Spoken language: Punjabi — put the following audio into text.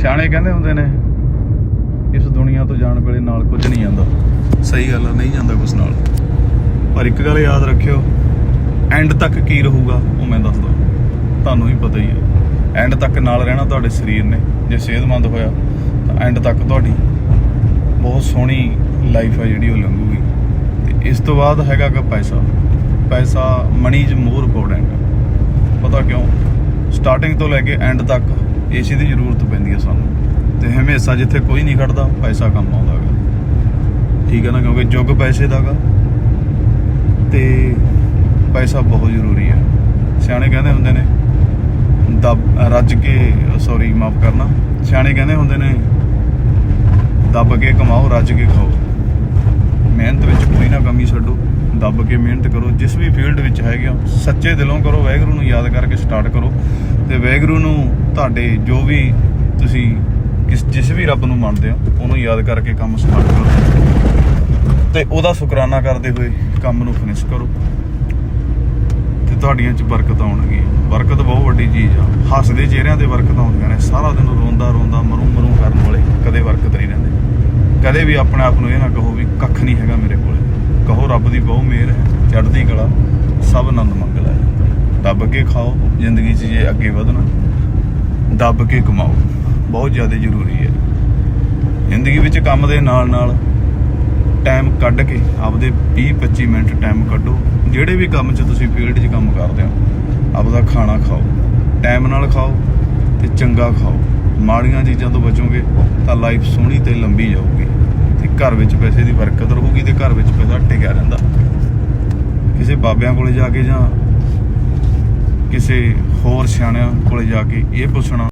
ਸਿਆਣੇ ਕਹਿੰਦੇ ਹੁੰਦੇ ਨੇ, ਇਸ ਦੁਨੀਆ ਤੋਂ ਜਾਣ ਵੇਲੇ ਨਾਲ ਕੁਝ ਨਹੀਂ ਜਾਂਦਾ। ਸਹੀ ਗੱਲ ਆ, ਨਹੀਂ ਜਾਂਦਾ ਕੁਝ ਨਾਲ। ਪਰ ਇੱਕ ਗੱਲ ਯਾਦ ਰੱਖਿਓ ਐਂਡ ਤੱਕ ਕੀ ਰਹੂਗਾ, ਉਹ ਮੈਂ ਦੱਸਦਾ। ਤੁਹਾਨੂੰ ਹੀ ਪਤਾ ਹੀ ਹੈ ਐਂਡ ਤੱਕ ਨਾਲ ਰਹਿਣਾ ਤੁਹਾਡੇ ਸਰੀਰ ਨੇ। ਜੇ ਸਿਹਤਮੰਦ ਹੋਇਆ, ਤਾਂ ਐਂਡ ਤੱਕ ਤੁਹਾਡੀ ਬਹੁਤ ਸੋਹਣੀ ਲਾਈਫ ਆ ਜਿਹੜੀ ਉਹ ਲੰਘੂਗੀ। ਤੇ ਇਸ ਤੋਂ ਬਾਅਦ ਹੈਗਾ ਗਾ ਪੈਸਾ। ਪੈਸਾ ਮਨੀ ਇਜ਼ ਮੋਰ ਇੰਪੋਰਟੈਂਟ ਪਤਾ ਕਿਉਂ? ਸਟਾਰਟਿੰਗ ਤੋਂ ਲੈ ਕੇ ਐਂਡ ਤੱਕ ਏਸੀ ਦੀ ਜ਼ਰੂਰਤ ਪੈਂਦੀ ਹੈ ਸਾਨੂੰ। ਤੇ ਹਮੇਸ਼ਾ ਜਿੱਥੇ ਕੋਈ ਨਹੀਂ ਖੜਦਾ, ਪੈਸਾ ਕੰਮ ਆਉਂਦਾ ਗਾ ਠੀਕ ਹੈ ਨਾ, ਕਿਉਂਕਿ ਯੁੱਗ ਪੈਸੇ ਦਾ ਗਾ। ਤੇ ਪੈਸਾ ਬਹੁਤ ਜ਼ਰੂਰੀ ਹੈ। ਸਿਆਣੇ ਕਹਿੰਦੇ ਹੁੰਦੇ ਨੇ, ਦਬ, ਰੱਜ ਕੇ ਸੌਰੀ ਮਾਫ ਕਰਨਾ। ਸਿਆਣੇ ਕਹਿੰਦੇ ਹੁੰਦੇ ਨੇ, ਦੱਬ ਕੇ ਕਮਾਓ, ਰੱਜ ਕੇ ਖਾਓ। ਮਿਹਨਤ ਵਿੱਚ ਕੋਈ ਨਾ ਕਮੀ ਛੱਡੋ। ਦੱਬ ਕੇ ਮਿਹਨਤ ਕਰੋ, ਜਿਸ ਵੀ ਫੀਲਡ ਵਿੱਚ ਹੈਗੇ ਹੋ, ਸੱਚੇ ਦਿਲੋਂ ਕਰੋ ਵੈਗਰੂ ਨੂੰ ਯਾਦ ਕਰਕੇ ਸਟਾਰਟ ਕਰੋ ਤੇ ਵੈਗਰੂ ਨੂੰ ਤੁਹਾਡੇ ਜੋ ਵੀ ਤੁਸੀਂ ਕਿਸ, ਜਿਸ ਵੀ ਰੱਬ ਨੂੰ ਮੰਨਦੇ ਹੋ, ਉਹਨੂੰ ਯਾਦ ਕਰਕੇ ਕੰਮ ਸਟਾਰਟ ਕਰੋ ਤੇ ਉਹਦਾ ਸ਼ੁਕਰਾਨਾ ਕਰਦੇ ਹੋਏ ਕੰਮ ਨੂੰ ਫਿਨਿਸ਼ ਕਰੋ ਤੇ ਤੁਹਾਡੀਆਂ 'ਚ ਬਰਕਤ ਆਉਣਗੀ ਬਰਕਤ ਬਹੁਤ ਵੱਡੀ ਚੀਜ਼ ਆ। ਹੱਸਦੇ ਚਿਹਰਿਆਂ ਤੇ ਬਰਕਤ ਆਉਂਦੀਆਂ ਨੇ। ਸਾਰਾ ਦਿਨ ਰੋਂਦਾ ਰੋਂਦਾ, ਮਰੂ ਮਰੂ ਕਰਨ ਵਾਲੇ ਕਦੇ ਬਰਕਤ ਨਹੀਂ ਰਹਿੰਦੇ। ਕਦੇ ਵੀ ਆਪਣੇ ਆਪ ਨੂੰ ਇਹ ਨਾ ਕਹੋ ਵੀ ਕੱਖ ਨਹੀਂ ਹੈਗਾ ਮੇਰੇ ਕੋਲ। ਕਹੋ ਰੱਬ ਦੀ ਬਹੁਤ ਮਿਹਰ ਹੈ, ਚੜ੍ਹਦੀ ਕਲਾ, ਸਭ ਆਨੰਦ ਮੰਗਲ ਹੈ। ਦੱਬ ਕੇ ਖਾਓ, ਜ਼ਿੰਦਗੀ 'ਚ ਜੇ ਅੱਗੇ ਵਧਣਾ, ਦੱਬ ਕੇ ਕਮਾਓ, ਬਹੁਤ ਜ਼ਿਆਦਾ ਜ਼ਰੂਰੀ ਹੈ। ਜ਼ਿੰਦਗੀ ਵਿੱਚ ਕੰਮ ਦੇ ਨਾਲ ਨਾਲ ਟਾਈਮ ਕੱਢ ਕੇ ਆਪਦੇ 20 25 ਮਿੰਟ ਟਾਈਮ ਕੱਢੋ। ਜਿਹੜੇ ਵੀ ਕੰਮ 'ਚ ਤੁਸੀਂ ਫੀਲਡ 'ਚ ਕੰਮ ਕਰਦੇ ਹੋ, ਆਪਦਾ ਖਾਣਾ ਖਾਓ। ਟਾਈਮ ਨਾਲ ਖਾਓ ਤੇ ਚੰਗਾ ਖਾਓ। ਮਾੜੀਆਂ ਚੀਜ਼ਾਂ ਤੋਂ ਬਚੋਗੇ ਤਾਂ ਲਾਈਫ ਸੋਹਣੀ ਤੇ ਲੰਬੀ ਜਾਊਗੀ। ਘਰ ਵਿੱਚ ਪੈਸੇ ਦੀ ਬਰਕਤ ਰਹੂਗੀ ਤੇ ਘਰ ਵਿੱਚ ਪੈਸਾ ਟਿਕਿਆ ਰਹਿੰਦਾ। ਕਿਸੇ ਬਾਬਿਆਂ ਕੋਲੇ ਜਾ ਕੇ ਜਾਂ ਕਿਸੇ ਹੋਰ ਸਿਆਣਿਆਂ ਕੋਲੇ ਜਾ ਕੇ ਇਹ ਪੁੱਛਣਾ